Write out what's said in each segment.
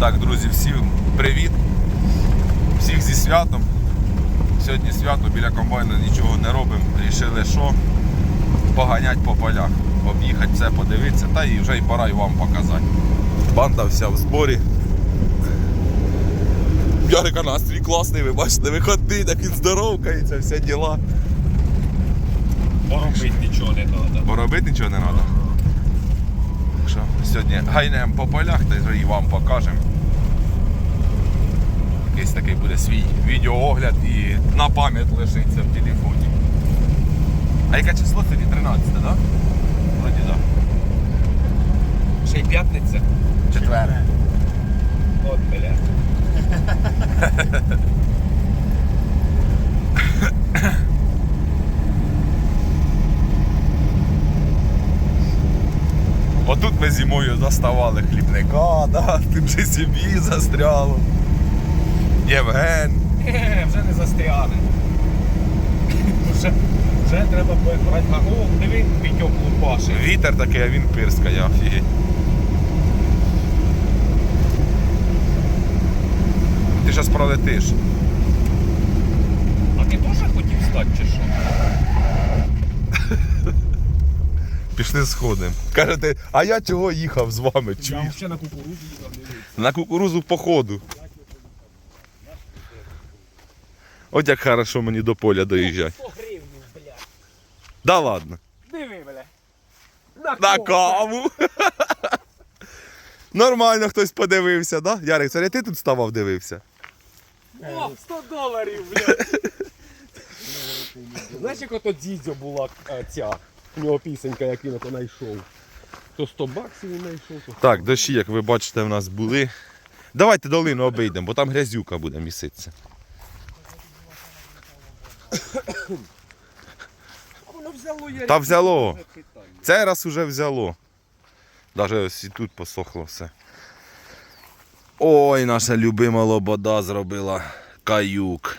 Так, друзі, всім привіт. Всіх зі святом. Сьогодні свято біля комбайна нічого не робимо. Рішили, що поганять по полях, об'їхати все, подивитися, та і вже й пора й вам показати. Банда вся в зборі. Ярика настрій класний, ви бачите, виходить, як він здоровкається, всі діла. Поробити нічого не треба. Бо робити нічого не треба. Що, сьогодні гайнемо по полях та й вам покажемо. Якийсь такий буде свій відеоогляд і на пам'ять лишиться в телефоні. А яке число сьогодні? 13, так? Да? Вроді так. Ще й п'ятниця. Четверте. От, бля. Отут ми зимою заставали хлібника, да? тут же собі застряло. Євген. Е, вже не застряне. Вже, вже треба брати гару. Диви, Вітьок лупашить. Вітер такий, а він пирскає, офігеть. Ти зараз пролетиш. А ти теж хотів стати чи що? Пішли сходимо. Кажете, а я чого їхав з вами? Я Чуєш? ще на кукурузу їхав, дивись. На кукурузу походу. От як хорошо мені до поля доїжджати. 100 гривень, блядь. Да ладно. Диви, бля. На кого? каву. Нормально хтось подивився, да? Ярик, це ти тут ставав дивився? О, 100 доларів, блядь. Знаєш, як ото дідзьо була е, ця, у нього пісенька, як він ото знайшов. То 100 баксів він знайшов, то Так, дощі, як ви бачите, в нас були. Давайте долину обійдемо, бо там грязюка буде міситися. Воно взяло я. Та взяло. Цей раз уже взяло. Даже ось і тут посохло все. Ой, наша любима лобода зробила каюк.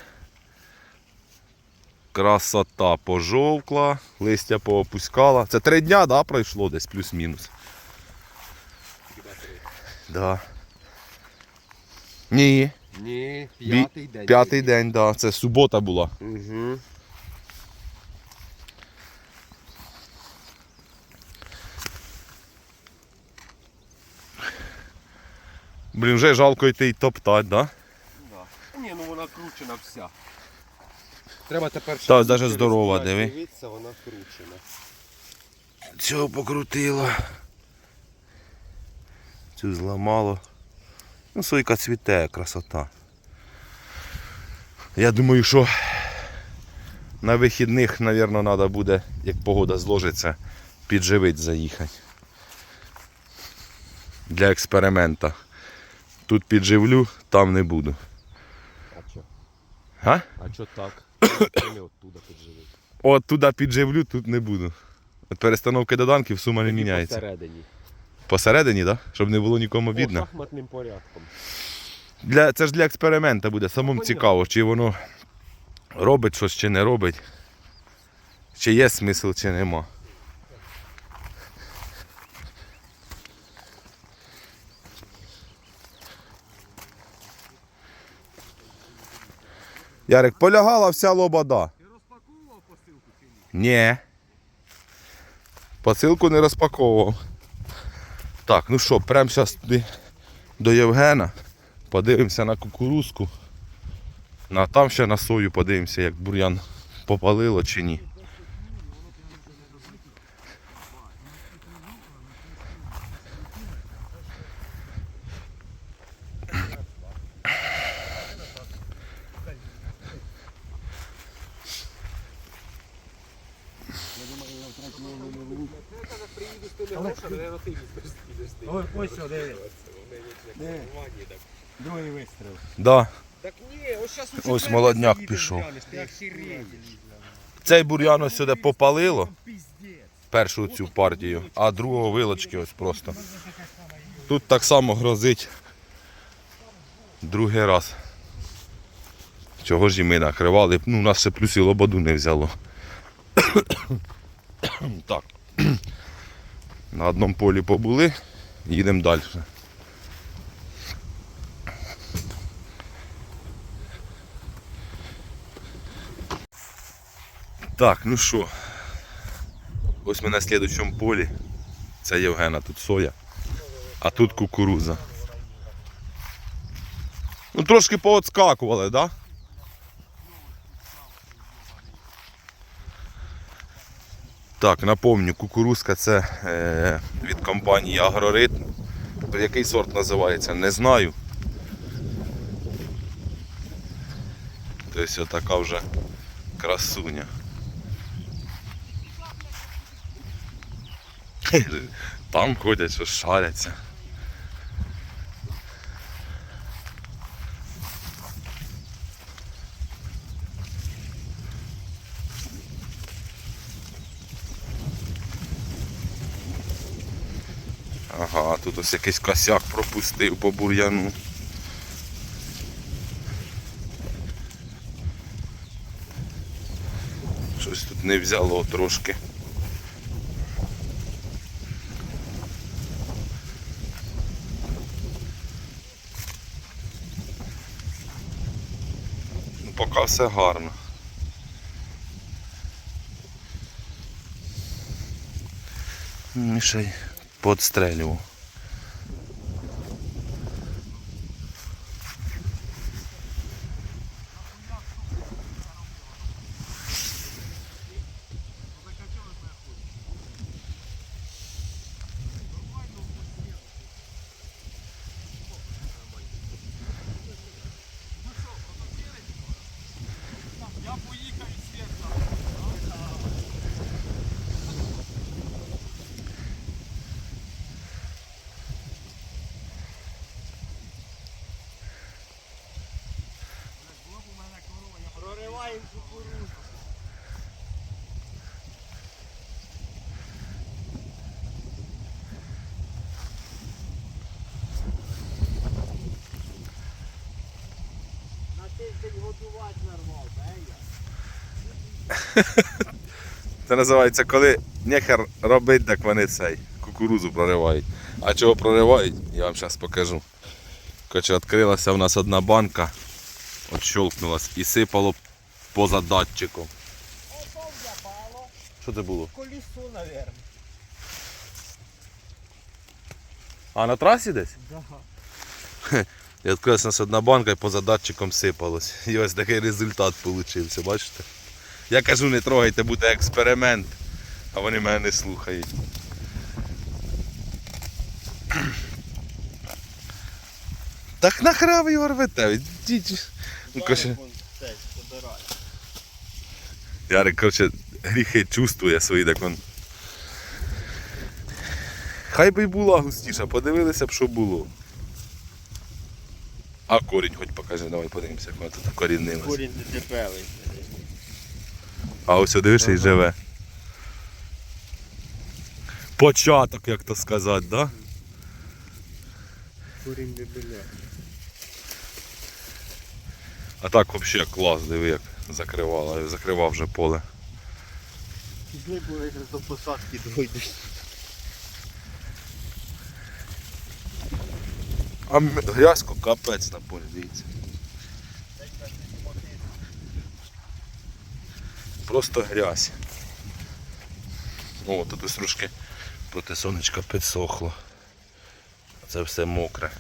Красота пожовкла, листя поопускала. Це три дня, да, пройшло десь плюс-мінус. Да. Ні, Ні, п'ятий день. п'ятий день, да. Це субота була. Угу. Блін, вже жалко йти й топтать, да? Да. Ні, ну вона кручена вся. Треба тепер Та, даже здорова, диви. Дивіться, вона кручена. Цього покрутило. Цю зламало. Ну, сойка цвіте, красота. Я думаю, що на вихідних, мабуть, треба буде, як погода зложиться, підживить заїхати. Для експеримента. Тут підживлю, там не буду. А чо? А? А чо так? Оттуда підживити. От туди підживлю, тут не буду. От перестановки доданків сума не міняється. Посередині. Посередині. Да? Щоб не було нікому По видно. шахматним порядком. Для, це ж для експеримента буде. Самому Понятно. цікаво, чи воно робить щось, чи не робить. Чи є смисл, чи нема. Ярик, полягала вся лобода. Ти розпаковував посилку чи ні? Ні. Посилку не розпаковував. Так, ну що, прямо зараз туди до Євгена. Подивимося на кукурузку. Ну, а там ще на сою подивимося, як бур'ян попалило чи ні. Ой, ось що, диви. Другий вистріл. Да. Так ні, ось зараз Ось молодняк пішов. Цей бур'ян ось сюди попалило. Першу цю партію, а другого вилочки ось просто. Тут так само грозить другий раз. Чого ж і ми накривали? Ну, у нас ще плюс і лободу не взяло. так. На одном полі побули, їдемо далі. Так, ну що, ось ми на слідчому полі. Це Євгена, тут соя, а тут кукуруза. Ну трошки поотскакували, так? Да? Так, напомню, кукурузка це е, від компанії Агроритм. Який сорт називається, не знаю. Тобто така вже красуня. Там ходять, що шаряться. Ага, тут ось якийсь косяк пропустив по бур'яну. Щось тут не взяло трошки. Ну, Поки все гарно. Мішай подстрелював. Я поїхав і світ. Прориваємо кукурузу. На тиждень годувати нарвав, Це називається, коли нехер робить, так вони цей кукурузу проривають. А чого проривають, я вам зараз покажу. Короче, відкрилася у нас одна банка, отщолкнулась і сипало поза датчиком. Ото запало. Що це було? Колесо, наверное. А на трасі десь? Да. І відкрилася у нас одна банка і поза датчиком сипалось. І ось такий результат вийшов, бачите? Я кажу, не трогайте, буде експеримент, а вони мене не слухають. Так нахера ви його рвете? Йдіть. Ну, Ярик, гріхи чувствує свої, так он. Хай би й була густіша, подивилися б, що було. А корінь хоч покажи, давай подивимося, як вона тут корінилась. Корінь не дебелий. А ось дивишся і живе. Початок, як то сказати, так? да? Корінь дебеля. А так взагалі клас, диви, як закривала, закривав вже поле. Пізні були до посадки дойдеш. А грязько капець на полі, дивіться. Просто грязь. О, тут трошки проти сонечка підсохло. Це все мокре.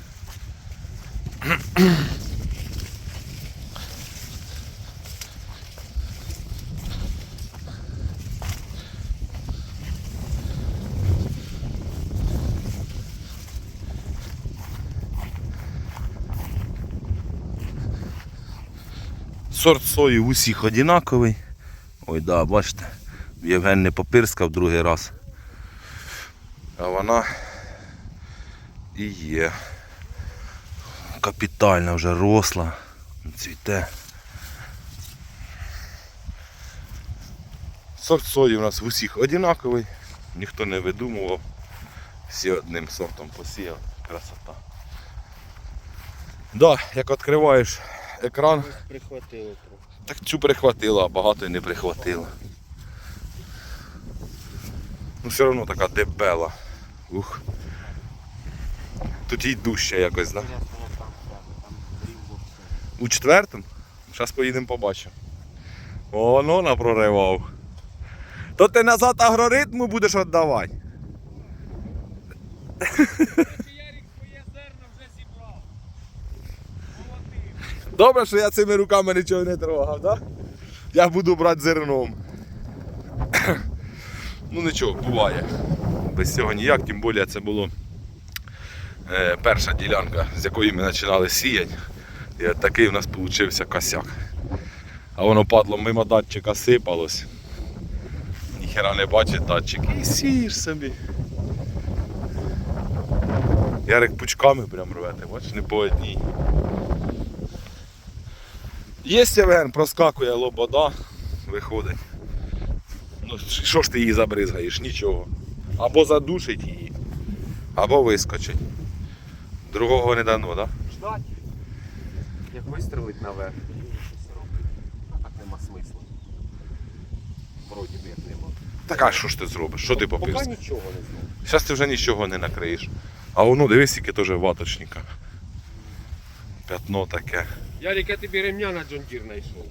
Сорт сої усіх одинаковий. Ой, да, бачите, Євген не попирскав другий раз. А вона і є. Капітально вже росла, цвіте. Сорт сої у нас в усіх одинаковий, ніхто не видумував. Всі одним сортом посіяв. Красота. Да, як відкриваєш екран, Прихватило. Так цю прихватила, а багато й не прихватила. Ну все одно така дебела. Ух. Тут їй дужче якось, да? Рівно все. У четвертому? Зараз поїдемо побачимо. Воно напроривав. То ти назад агроритму будеш віддавати. Добре, що я цими руками нічого не трогав, так? Я буду брати зерном. ну нічого, буває. Без цього ніяк, тим більше це було е, перша ділянка, з якої ми починали сіяти. І такий у нас вийшов косяк. А воно падло мимо датчика сипалось. Ніхера не бачить датчик і сієш собі. Ярик пучками прям рвете, бачиш, не по одній. Є Євген, проскакує лобода, виходить. Ну що ж ти її забризгаєш? Нічого. Або задушить її, або вискочить. Другого не дано, так? Ждать. Як вистрелить наверх, щось робить. А так нема смисла. Вроді би як нема. Так а що ж ти зробиш? Що ти Поки попився? нічого не знаю. Зараз ти вже нічого не накриєш. А воно дивись, яке теж ваточника. Пятно таке. Ярик, я тобі ремня на Джон Дір знайшов.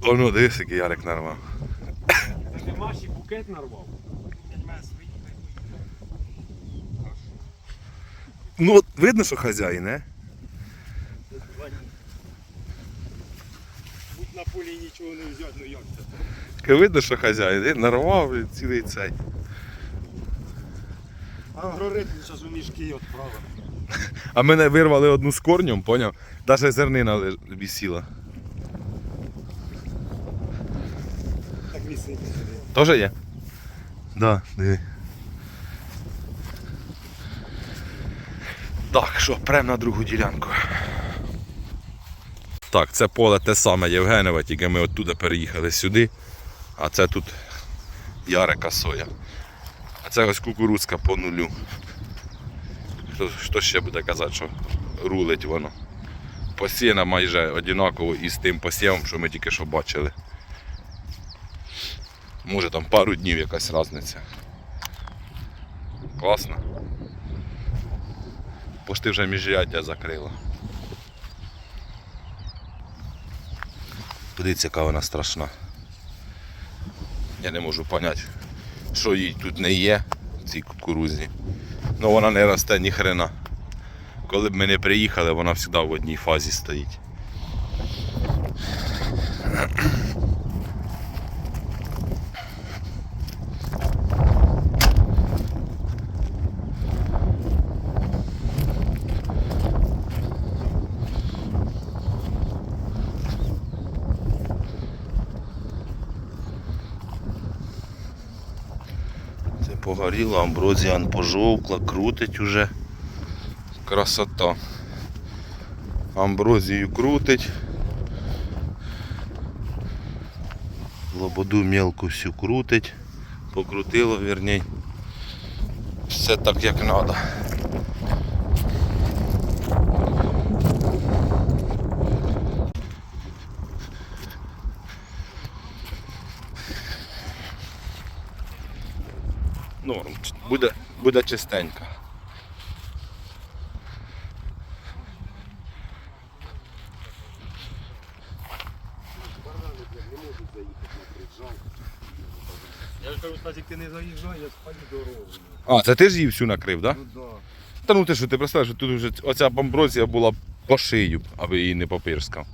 Воно дивись, який ярик нарвав. Та ти Маші букет нарвав. Ну от видно, що хазяїн, не? Будь на полі нічого не взяти, ну як це? Видно, що хазяїн, і нарвав блін, цілий цей. Агроритм зараз у мішки відправив. А мене вирвали одну з корнем, поняв? Навіть зернина висіла. Так вісить. Тоже є? Да, диви. Так, що, прям на другу ділянку. Так, це поле те саме Євгенове, тільки ми оттуда переїхали сюди. А це тут Ярика соя. А це ось кукурудзка по нулю. Хто, хто ще буде казати, що рулить воно. Посіяна майже однаково із тим посівом, що ми тільки що бачили. Може там пару днів якась різниця. Класно. Пошти вже міжряддя закрила. Подивіться, яка вона страшна. Я не можу зрозуміти, що їй тут не є цій кукурузі. Ну вона не росте ні хрена. Коли б ми не приїхали, вона завжди в одній фазі стоїть. Це амброзія пожовкла, крутить уже. Красота. Амброзію крутить. Лободу мелку всю крутить. Покрутило, вірній. Все так як треба. Буде, буде чистенько. Я ж кажу, Стасик, ти не заїжджай, я спалю дорогу. А, це ти ж її всю накрив, так? Да? Ну да. Та ну ти що, ти представляєш, що тут вже оця амброзія була по шию, аби її не попирскав.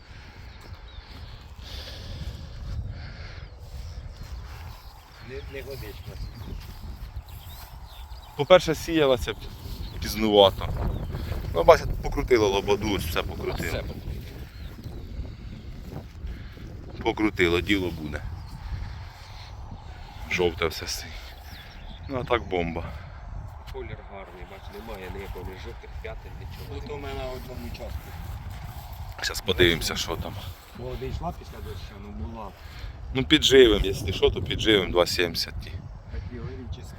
Не, не годичка. По-перше, сіялася пізнувато. Ну, бачите, покрутило лободу, ось все покрутило. Покрутило, діло буде. Жовте все стоїть. Ну а так бомба. Колір гарний, бач, немає ніякого ні жовтих п'ятин, нічого. Тут у мене на одному участку. Зараз подивимося, що там. Молода йшла після дощу, ну була. Ну підживим, якщо що, то підживим 2,70. Категорически.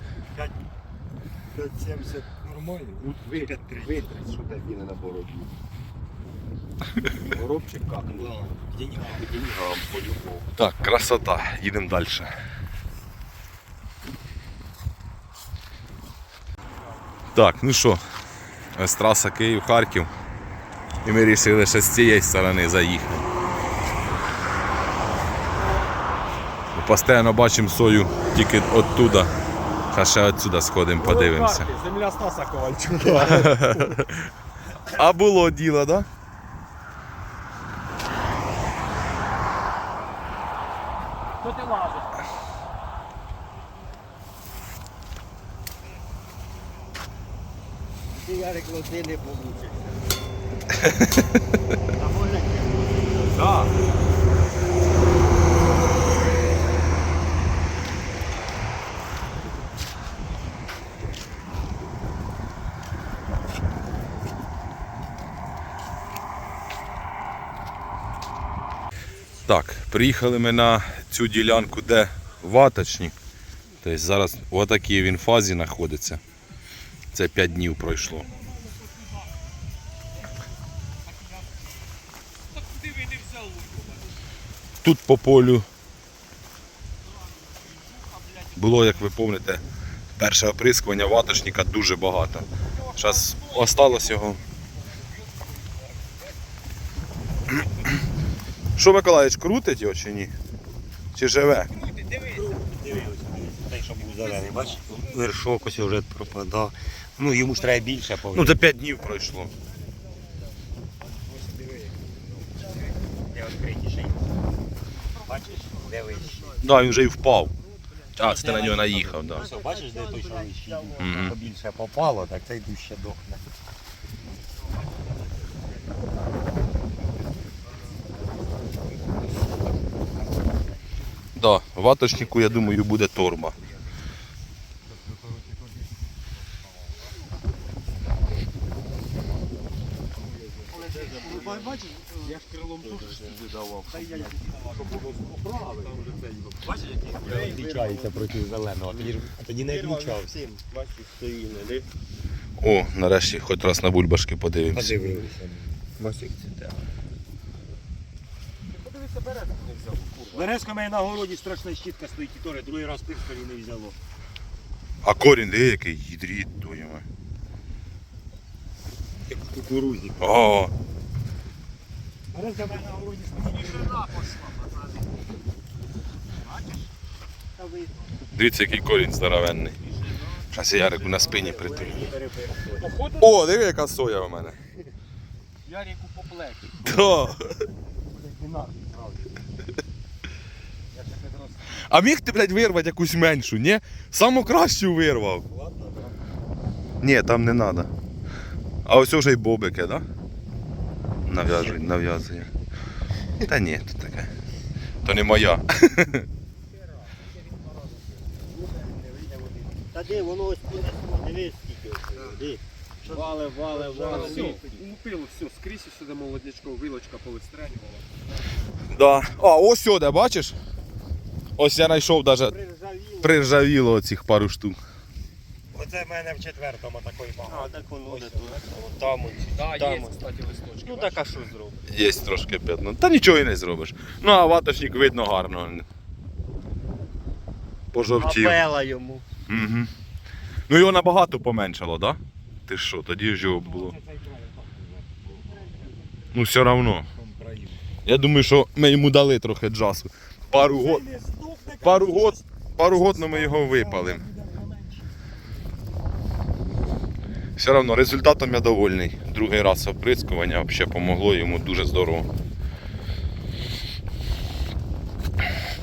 570 нормально. Вигляд 30. Вигляд сюди він на бороду. Горобчик как? Где не гам, по-любому. Так, красота. Їдемо далі. Так, ну що, ось траса Київ-Харків. І ми вирішили ще з цієї сторони заїхати. Постійно бачимо сою тільки оттуда. А ще отсюда сходимо, подивимося. Земля Стаса Ковальчука. А було діло, так? Да? Що ти лазиш? Ти Ярик води не получиш. Так, приїхали ми на цю ділянку, де ваточник. Тобто зараз в такій він фазі знаходиться. Це 5 днів пройшло. Тут по полю було, як ви пам'ятаєте, перше оприскування ваточника дуже багато. Зараз осталось його. Що Миколаївич, крутить його чи ні? Чи живе? Що був зелений, бачиш? Вершок ось вже пропадав. Ну йому ж треба більше повинно. Ну, це 5 днів пройшло. Де відкритіший. Бачиш, де вищий. Да, він вже і впав. А, це ти на нього наїхав, так. Да. Бачиш, де той, що вищий? Побільше попало, так цей дужче дохне. Да, ваточнику, я думаю, буде торба. Я ж крилом дуже сюди давав. Відлічається проти зеленого, а тоді, не. О, нарешті хоч раз на бульбашки подивимось. Подивилися. Бачиш, це так. Березка мене на городі страшна щітка стоїть і теж другий раз пискарі не взяло. А корінь де який твою мать. Як в кукурузі. О, Березка мене на городі стоїть. Та ви дивіться, який корінь здоровенний. Зараз я Ярику на спині притулю. Походу, О, диви, яка соя у мене. Ярику по плечі. Да. А міг ти, блядь, вирвати якусь меншу, ні? Саму кращу вирвав. Ні, там не треба. А ось вже й бобики, да? Нав'язує, нав'язує. Та ні, то таке. То не моя. Та де, воно ось буде, дивись скільки ось, де. Вале, вале, вале. Все, лупило, все, скрізь сюди молоднячко, вилочка повистрелювала. Да. А, ось сюди, бачиш? Ось я знайшов навіть Приржавіло. приржавіло оцих пару штук. Оце в мене в четвертому такої багато. А, так воно де тут. Там, є, кстати, листочки. Ну так, а що зробити? Є трошки п'ятно. Та нічого і не зробиш. Ну а ваточник видно гарно. Пожовтів. Апела йому. Угу. Ну його набагато поменшало, так? Да? Ти що, тоді ж його було. Ну все одно. Я думаю, що ми йому дали трохи джасу. Пару год. Пару год. Пару год ну, ми його випалимо. Все одно результатом я довольний. Другий раз оприскування взагалі помогло йому дуже здорово.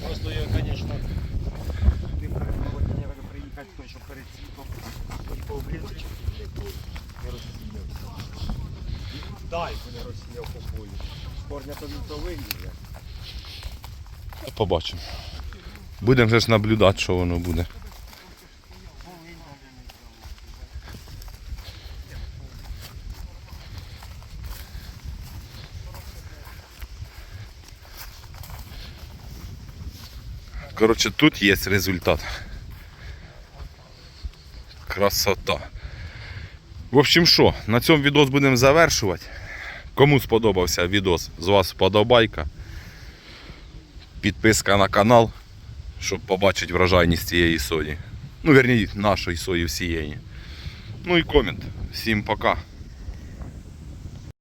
Просто його, звісно, тим приїхати, той, що перед цвітом, не розсіявся. Дай, не розсіяв по полю. Корня то він то вилізе. Побачимо. Будемо вже ж наблюдати, що воно буде. Коротше, тут є результат. Красота. В общем, що, на цьому відос будемо завершувати. Кому сподобався відос, з вас вподобайка підписка на канал, щоб побачити врожайність цієї сої. Ну, верні, нашої сої всієї. Ну і комент. Всім пока.